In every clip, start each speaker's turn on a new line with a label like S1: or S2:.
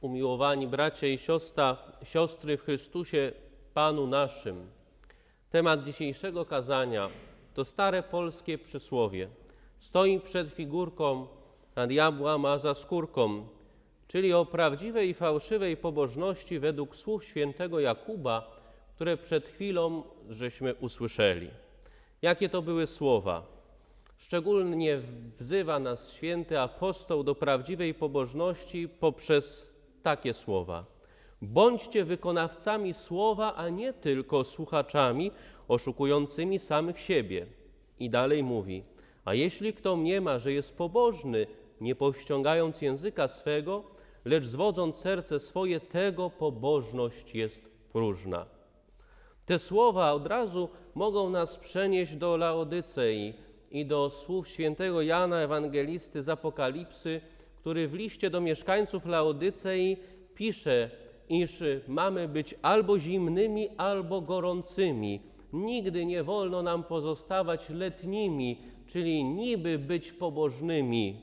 S1: Umiłowani bracia i siostra, siostry w Chrystusie Panu naszym. Temat dzisiejszego kazania to stare polskie przysłowie. Stoi przed figurką, a diabła ma za skórką, czyli o prawdziwej i fałszywej pobożności według słów świętego Jakuba, które przed chwilą żeśmy usłyszeli. Jakie to były słowa? Szczególnie wzywa nas święty apostoł do prawdziwej pobożności poprzez takie słowa. Bądźcie wykonawcami słowa, a nie tylko słuchaczami oszukującymi samych siebie. I dalej mówi: A jeśli kto mniema, że jest pobożny, nie powściągając języka swego, lecz zwodząc serce swoje, tego pobożność jest próżna. Te słowa od razu mogą nas przenieść do Laodycei i do słów świętego Jana Ewangelisty z Apokalipsy, który w liście do mieszkańców Laodycei pisze, iż mamy być albo zimnymi, albo gorącymi. Nigdy nie wolno nam pozostawać letnimi, czyli niby być pobożnymi.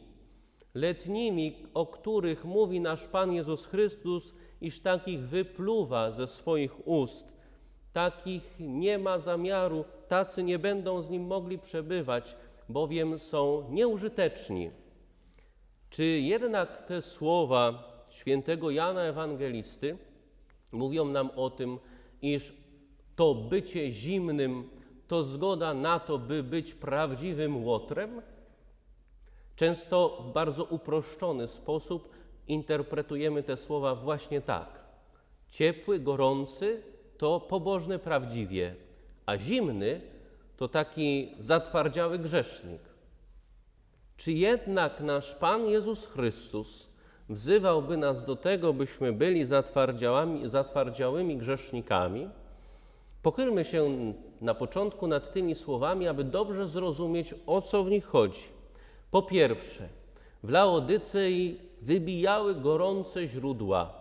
S1: Letnimi, o których mówi nasz Pan Jezus Chrystus, iż takich wypluwa ze swoich ust. Takich nie ma zamiaru, tacy nie będą z nim mogli przebywać, bowiem są nieużyteczni. Czy jednak te słowa świętego Jana Ewangelisty mówią nam o tym, iż to bycie zimnym to zgoda na to, by być prawdziwym łotrem? Często w bardzo uproszczony sposób interpretujemy te słowa właśnie tak. Ciepły, gorący to pobożny prawdziwie, a zimny to taki zatwardziały grzesznik. Czy jednak nasz Pan Jezus Chrystus wzywałby nas do tego, byśmy byli zatwardziałymi, grzesznikami? Pochylmy się na początku nad tymi słowami, aby dobrze zrozumieć, o co w nich chodzi. Po pierwsze, w Laodycei wybijały gorące źródła.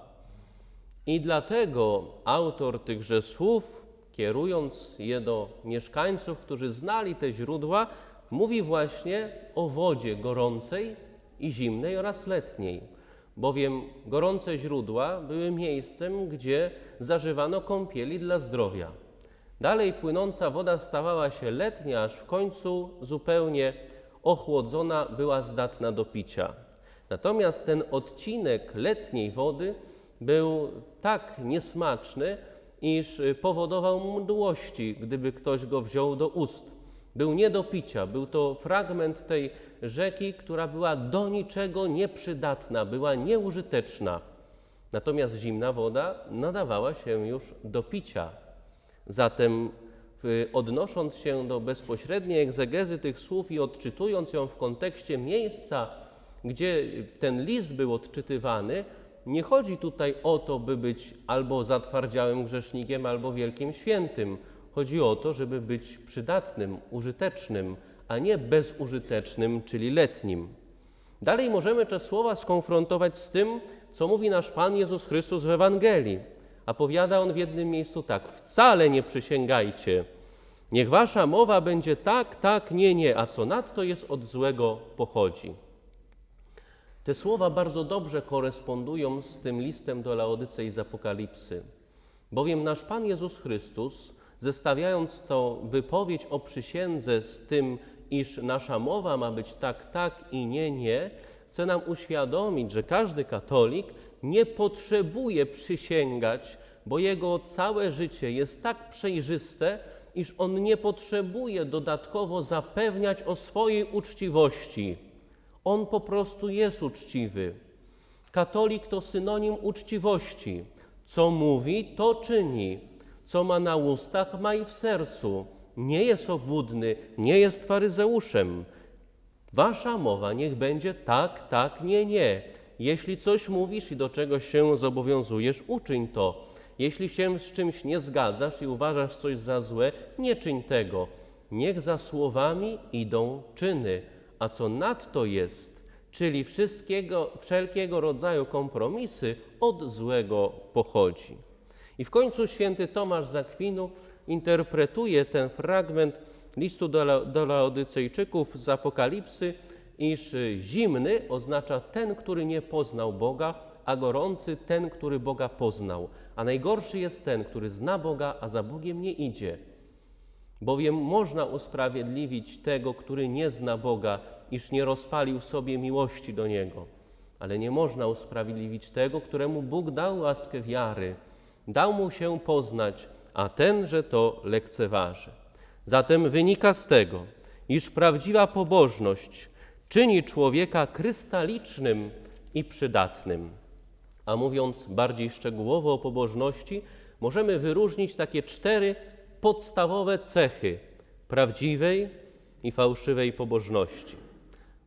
S1: I dlatego autor tychże słów, kierując je do mieszkańców, którzy znali te źródła, mówi właśnie o wodzie gorącej i zimnej oraz letniej, bowiem gorące źródła były miejscem, gdzie zażywano kąpieli dla zdrowia. Dalej płynąca woda stawała się letnia, aż w końcu zupełnie ochłodzona była zdatna do picia. Natomiast ten odcinek letniej wody był tak niesmaczny, iż powodował mdłości, gdyby ktoś go wziął do ust. Był nie do picia, był to fragment tej rzeki, która była do niczego nieprzydatna, była nieużyteczna. Natomiast zimna woda nadawała się już do picia. Zatem odnosząc się do bezpośredniej egzegezy tych słów i odczytując ją w kontekście miejsca, gdzie ten list był odczytywany, nie chodzi tutaj o to, by być albo zatwardziałym grzesznikiem, albo wielkim świętym. Chodzi o to, żeby być przydatnym, użytecznym, a nie bezużytecznym, czyli letnim. Dalej możemy te słowa skonfrontować z tym, co mówi nasz Pan Jezus Chrystus w Ewangelii. A powiada on w jednym miejscu tak: Wcale nie przysięgajcie. Niech wasza mowa będzie tak, tak, nie, nie, a co nadto jest od złego pochodzi. Te słowa bardzo dobrze korespondują z tym listem do Laodycei z Apokalipsy, bowiem nasz Pan Jezus Chrystus, zestawiając to wypowiedź o przysiędze z tym, iż nasza mowa ma być tak, tak i nie, nie, chce nam uświadomić, że każdy katolik nie potrzebuje przysięgać, bo jego całe życie jest tak przejrzyste, iż on nie potrzebuje dodatkowo zapewniać o swojej uczciwości. On po prostu jest uczciwy. Katolik to synonim uczciwości. Co mówi, to czyni. Co ma na ustach, ma i w sercu. Nie jest obłudny, nie jest faryzeuszem. Wasza mowa niech będzie tak, tak, nie, nie. Jeśli coś mówisz i do czegoś się zobowiązujesz, uczyń to. Jeśli się z czymś nie zgadzasz i uważasz coś za złe, nie czyń tego. Niech za słowami idą czyny. A co nadto jest, czyli wszelkiego rodzaju kompromisy, od złego pochodzi. I w końcu święty Tomasz z interpretuje ten fragment listu do, do Laodycejczyków z Apokalipsy, iż zimny oznacza ten, który nie poznał Boga, a gorący ten, który Boga poznał. A najgorszy jest ten, który zna Boga, a za Bogiem nie idzie. Bowiem można usprawiedliwić tego, który nie zna Boga, iż nie rozpalił sobie miłości do Niego. Ale nie można usprawiedliwić tego, któremu Bóg dał łaskę wiary, dał mu się poznać, a tenże to lekceważy. Zatem wynika z tego, iż prawdziwa pobożność czyni człowieka krystalicznym i przydatnym. A mówiąc bardziej szczegółowo o pobożności, możemy wyróżnić takie cztery podstawowe cechy prawdziwej i fałszywej pobożności.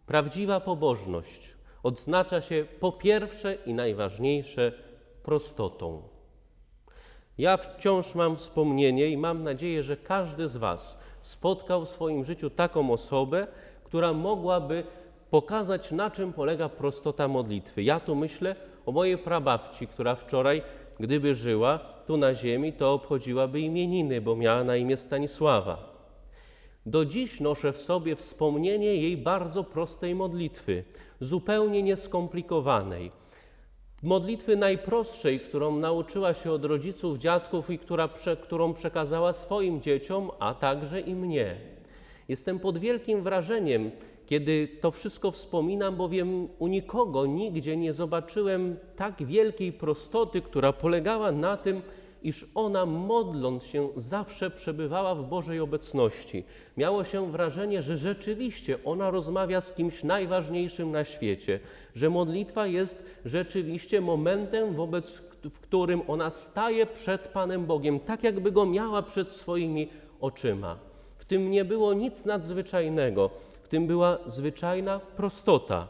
S1: Prawdziwa pobożność odznacza się po pierwsze i najważniejsze prostotą. Ja wciąż mam wspomnienie i mam nadzieję, że każdy z Was spotkał w swoim życiu taką osobę, która mogłaby pokazać, na czym polega prostota modlitwy. Ja tu myślę o mojej prababci, która wczoraj, gdyby żyła tu na ziemi, to obchodziłaby imieniny, bo miała na imię Stanisława. Do dziś noszę w sobie wspomnienie jej bardzo prostej modlitwy, zupełnie nieskomplikowanej. Modlitwy najprostszej, którą nauczyła się od rodziców, dziadków i która, którą przekazała swoim dzieciom, a także i mnie. Jestem pod wielkim wrażeniem, kiedy to wszystko wspominam, bowiem u nikogo nigdzie nie zobaczyłem tak wielkiej prostoty, która polegała na tym, iż ona modląc się zawsze przebywała w Bożej obecności. Miało się wrażenie, że rzeczywiście ona rozmawia z kimś najważniejszym na świecie, że modlitwa jest rzeczywiście momentem, wobec w którym ona staje przed Panem Bogiem, tak jakby go miała przed swoimi oczyma. W tym nie było nic nadzwyczajnego, w tym była zwyczajna prostota.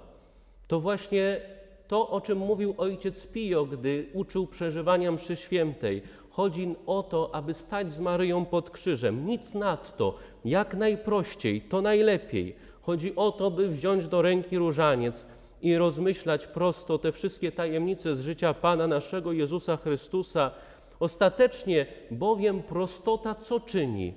S1: To właśnie to, o czym mówił ojciec Pio, gdy uczył przeżywania mszy świętej. Chodzi o to, aby stać z Maryją pod krzyżem. Nic nadto, jak najprościej, to najlepiej. Chodzi o to, by wziąć do ręki różaniec i rozmyślać prosto te wszystkie tajemnice z życia Pana naszego Jezusa Chrystusa. Ostatecznie bowiem prostota co czyni?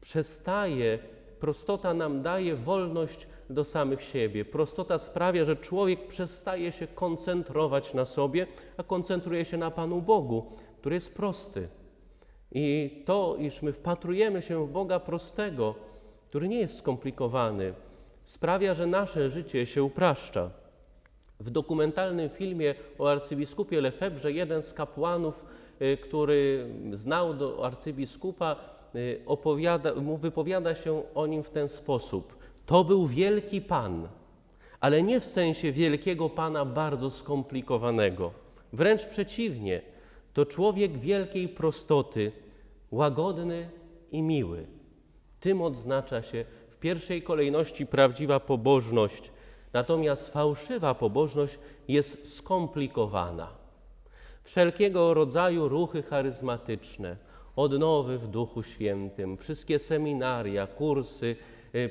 S1: Przestaje, prostota nam daje wolność do samych siebie. Prostota sprawia, że człowiek przestaje się koncentrować na sobie, a koncentruje się na Panu Bogu, który jest prosty. I to, iż my wpatrujemy się w Boga prostego, który nie jest skomplikowany, sprawia, że nasze życie się upraszcza. W dokumentalnym filmie o arcybiskupie Lefebrze jeden z kapłanów, y, który znał do arcybiskupa, y, opowiada, mu wypowiada się o nim w ten sposób. To był wielki Pan, ale nie w sensie wielkiego Pana bardzo skomplikowanego. Wręcz przeciwnie, to człowiek wielkiej prostoty, łagodny i miły. Tym odznacza się w pierwszej kolejności prawdziwa pobożność, natomiast fałszywa pobożność jest skomplikowana. Wszelkiego rodzaju ruchy charyzmatyczne, odnowy w Duchu Świętym, wszystkie seminaria, kursy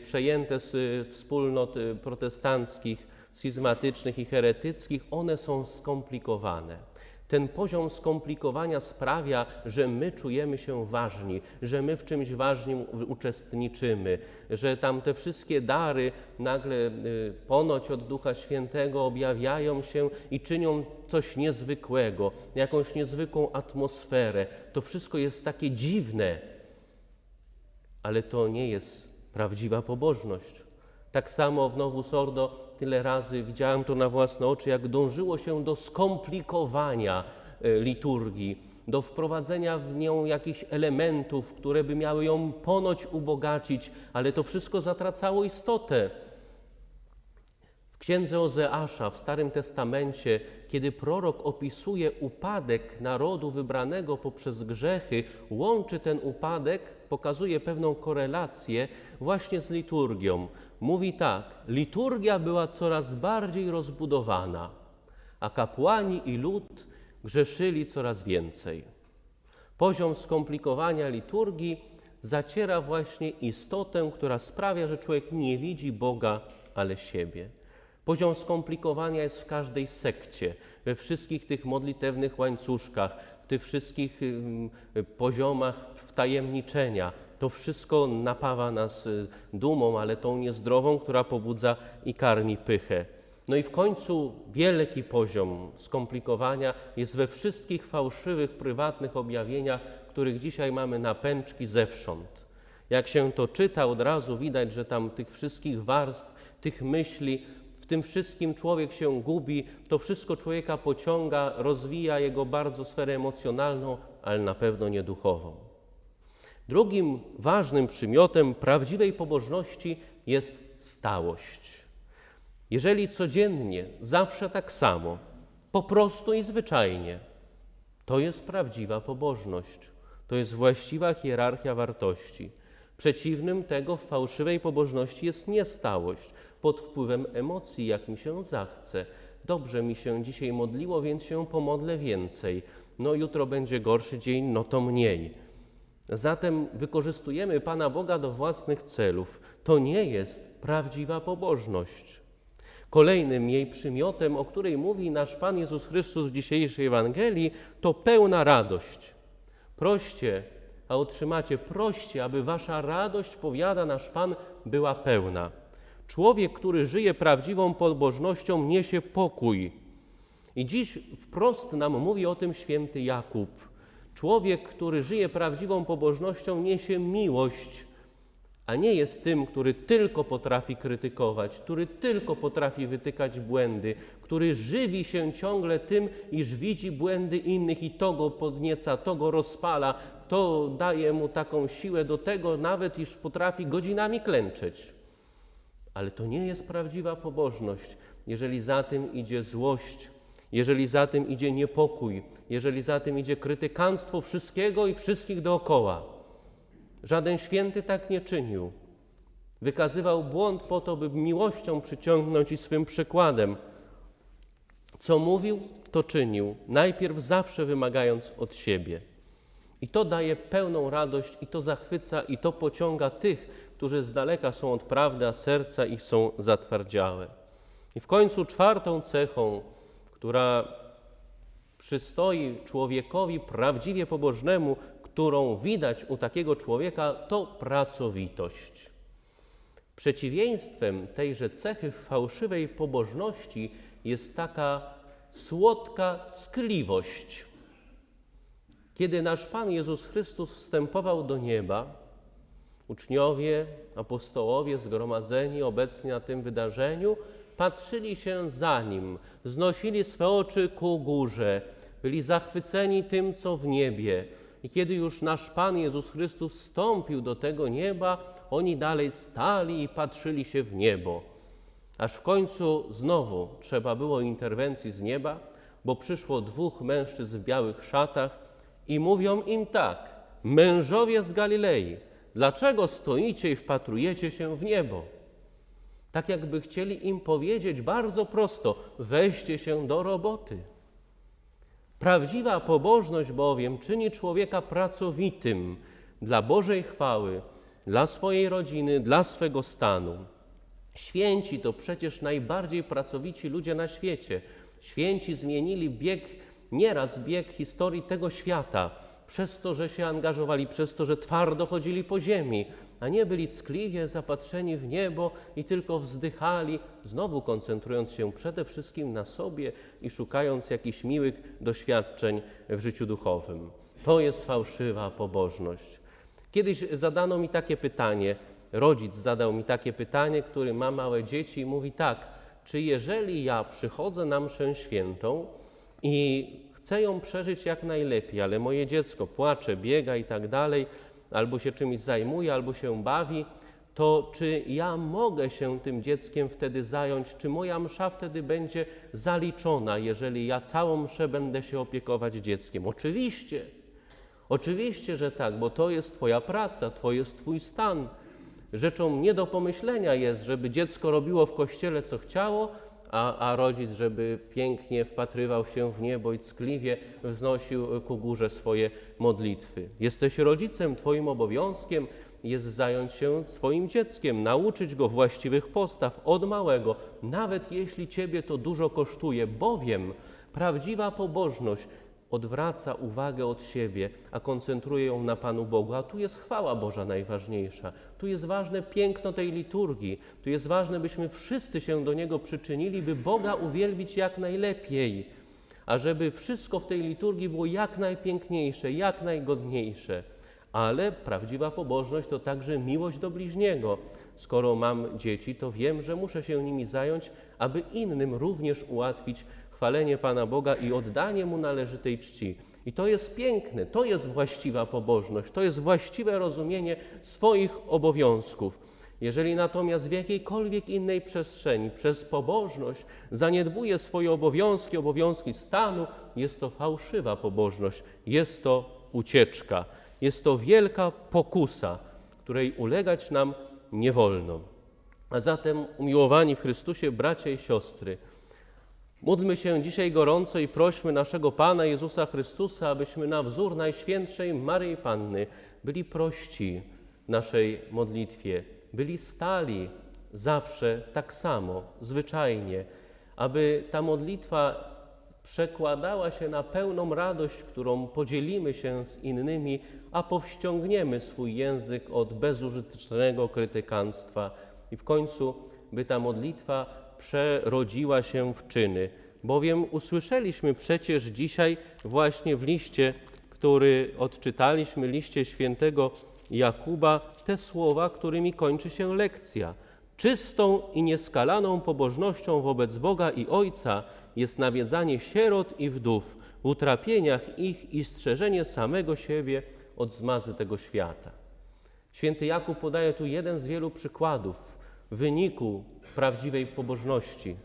S1: przejęte z y, wspólnot y, protestanckich, schizmatycznych i heretyckich, one są skomplikowane. Ten poziom skomplikowania sprawia, że my czujemy się ważni, że my w czymś ważnym uczestniczymy, że tam te wszystkie dary nagle y, ponoć od Ducha Świętego objawiają się i czynią coś niezwykłego, jakąś niezwykłą atmosferę. To wszystko jest takie dziwne, ale to nie jest prawdziwa pobożność. Tak samo w Nowus Ordo tyle razy widziałem to na własne oczy, jak dążyło się do skomplikowania e, liturgii, do wprowadzenia w nią jakichś elementów, które by miały ją ponoć ubogacić, ale to wszystko zatracało istotę. Księdze Ozeasza w Starym Testamencie, kiedy prorok opisuje upadek narodu wybranego poprzez grzechy, łączy ten upadek, pokazuje pewną korelację właśnie z liturgią. Mówi tak: liturgia była coraz bardziej rozbudowana, a kapłani i lud grzeszyli coraz więcej. Poziom skomplikowania liturgii zaciera właśnie istotę, która sprawia, że człowiek nie widzi Boga, ale siebie. Poziom skomplikowania jest w każdej sekcie, we wszystkich tych modlitewnych łańcuszkach, w tych wszystkich poziomach wtajemniczenia. To wszystko napawa nas y, dumą, ale tą niezdrową, która pobudza i karmi pychę. No i w końcu wielki poziom skomplikowania jest we wszystkich fałszywych, prywatnych objawieniach, których dzisiaj mamy na pęczki zewsząd. Jak się to czyta, od razu widać, że tam tych wszystkich warstw, tych myśli, w tym wszystkim człowiek się gubi, to wszystko człowieka pociąga, rozwija jego bardzo sferę emocjonalną, ale na pewno nie duchową. Drugim ważnym przymiotem prawdziwej pobożności jest stałość. Jeżeli codziennie, zawsze tak samo, po prostu i zwyczajnie, to jest prawdziwa pobożność. To jest właściwa hierarchia wartości. Przeciwnym tego w fałszywej pobożności jest niestałość, pod wpływem emocji, jak mi się zachce. Dobrze mi się dzisiaj modliło, więc się pomodlę więcej. No jutro będzie gorszy dzień, no to mniej. Zatem wykorzystujemy Pana Boga do własnych celów. To nie jest prawdziwa pobożność. Kolejnym jej przymiotem, o której mówi nasz Pan Jezus Chrystus w dzisiejszej Ewangelii, to pełna radość. Proście, a otrzymacie, proście, aby wasza radość, powiada nasz Pan, była pełna. Człowiek, który żyje prawdziwą pobożnością, niesie pokój. I dziś wprost nam mówi o tym święty Jakub. Człowiek, który żyje prawdziwą pobożnością, niesie miłość, a nie jest tym, który tylko potrafi krytykować, który tylko potrafi wytykać błędy, który żywi się ciągle tym, iż widzi błędy innych i to go podnieca, to go rozpala, to daje mu taką siłę do tego, nawet iż potrafi godzinami klęczeć. Ale to nie jest prawdziwa pobożność, jeżeli za tym idzie złość, jeżeli za tym idzie niepokój, jeżeli za tym idzie krytykanstwo wszystkiego i wszystkich dookoła. Żaden święty tak nie czynił. Wykazywał błąd po to, by miłością przyciągnąć i swym przykładem. Co mówił, to czynił, najpierw zawsze wymagając od siebie. I to daje pełną radość, i to zachwyca, i to pociąga tych, którzy z daleka są od prawdy, a serca ich są zatwardziałe. I w końcu czwartą cechą, która przystoi człowiekowi prawdziwie pobożnemu, którą widać u takiego człowieka, to pracowitość. Przeciwieństwem tejże cechy fałszywej pobożności jest taka słodka ckliwość. Kiedy nasz Pan Jezus Chrystus wstępował do nieba, uczniowie, apostołowie zgromadzeni obecni na tym wydarzeniu, patrzyli się za nim, znosili swe oczy ku górze, byli zachwyceni tym, co w niebie. I kiedy już nasz Pan Jezus Chrystus wstąpił do tego nieba, oni dalej stali i patrzyli się w niebo. Aż w końcu znowu trzeba było interwencji z nieba, bo przyszło dwóch mężczyzn w białych szatach i mówią im tak: Mężowie z Galilei, dlaczego stoicie i wpatrujecie się w niebo? Tak jakby chcieli im powiedzieć bardzo prosto: weźcie się do roboty. Prawdziwa pobożność bowiem czyni człowieka pracowitym dla Bożej chwały, dla swojej rodziny, dla swego stanu. Święci to przecież najbardziej pracowici ludzie na świecie. Święci zmienili bieg, nieraz bieg historii tego świata, przez to, że się angażowali, przez to, że twardo chodzili po ziemi, a nie byli ckliwie zapatrzeni w niebo i tylko wzdychali, znowu koncentrując się przede wszystkim na sobie i szukając jakichś miłych doświadczeń w życiu duchowym. To jest fałszywa pobożność. Kiedyś zadano mi takie pytanie, rodzic zadał mi takie pytanie, który ma małe dzieci i mówi tak, czy jeżeli ja przychodzę na mszę świętą i chcę ją przeżyć jak najlepiej, ale moje dziecko płacze, biega i tak dalej, albo się czymś zajmuje, albo się bawi, to czy ja mogę się tym dzieckiem wtedy zająć, czy moja msza wtedy będzie zaliczona, jeżeli ja całą mszę będę się opiekować dzieckiem? Oczywiście. Oczywiście, że tak, bo to jest Twoja praca, to jest Twój stan. Rzeczą nie do pomyślenia jest, żeby dziecko robiło w kościele co chciało, a, a rodzic, żeby pięknie wpatrywał się w niebo i ckliwie wznosił ku górze swoje modlitwy. Jesteś rodzicem, Twoim obowiązkiem jest zająć się swoim dzieckiem, nauczyć go właściwych postaw od małego, nawet jeśli Ciebie to dużo kosztuje, bowiem prawdziwa pobożność odwraca uwagę od siebie, a koncentruje ją na Panu Bogu. A tu jest chwała Boża najważniejsza. Tu jest ważne piękno tej liturgii. Tu jest ważne, byśmy wszyscy się do Niego przyczynili, by Boga uwielbić jak najlepiej, a żeby wszystko w tej liturgii było jak najpiękniejsze, jak najgodniejsze. Ale prawdziwa pobożność to także miłość do bliźniego. Skoro mam dzieci, to wiem, że muszę się nimi zająć, aby innym również ułatwić chwalenie Pana Boga i oddanie Mu należytej czci. I to jest piękne, to jest właściwa pobożność, to jest właściwe rozumienie swoich obowiązków. Jeżeli natomiast w jakiejkolwiek innej przestrzeni przez pobożność zaniedbuje swoje obowiązki, obowiązki stanu, jest to fałszywa pobożność, jest to ucieczka, jest to wielka pokusa, której ulegać nam nie wolno. A zatem, umiłowani w Chrystusie bracia i siostry, Módlmy się dzisiaj gorąco i prośmy naszego Pana Jezusa Chrystusa, abyśmy na wzór Najświętszej Maryi Panny byli prości w naszej modlitwie, byli stali zawsze tak samo, zwyczajnie, aby ta modlitwa przekładała się na pełną radość, którą podzielimy się z innymi, a powściągniemy swój język od bezużytecznego krytykanstwa. I w końcu, by ta modlitwa przerodziła się w czyny. Bowiem usłyszeliśmy przecież dzisiaj właśnie w liście, który odczytaliśmy, liście świętego Jakuba, te słowa, którymi kończy się lekcja. Czystą i nieskalaną pobożnością wobec Boga i Ojca jest nawiedzanie sierot i wdów w utrapieniach ich i strzeżenie samego siebie od zmazy tego świata. Święty Jakub podaje tu jeden z wielu przykładów wyniku prawdziwej pobożności.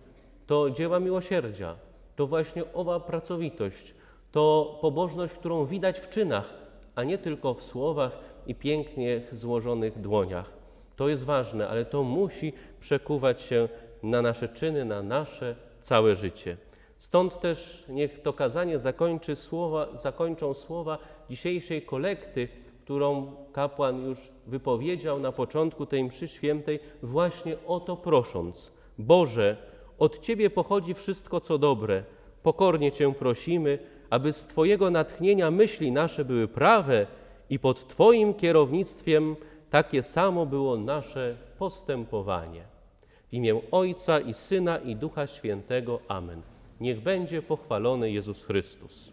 S1: To dzieła miłosierdzia, to właśnie owa pracowitość, to pobożność, którą widać w czynach, a nie tylko w słowach i pięknie złożonych dłoniach. To jest ważne, ale to musi przekuwać się na nasze czyny, na nasze całe życie. Stąd też niech to kazanie zakończy słowa, zakończą słowa dzisiejszej kolekty, którą kapłan już wypowiedział na początku tej mszy świętej, właśnie o to prosząc: Boże, od Ciebie pochodzi wszystko, co dobre. Pokornie Cię prosimy, aby z Twojego natchnienia myśli nasze były prawe i pod Twoim kierownictwem takie samo było nasze postępowanie. W imię Ojca i Syna i Ducha Świętego. Amen. Niech będzie pochwalony Jezus Chrystus.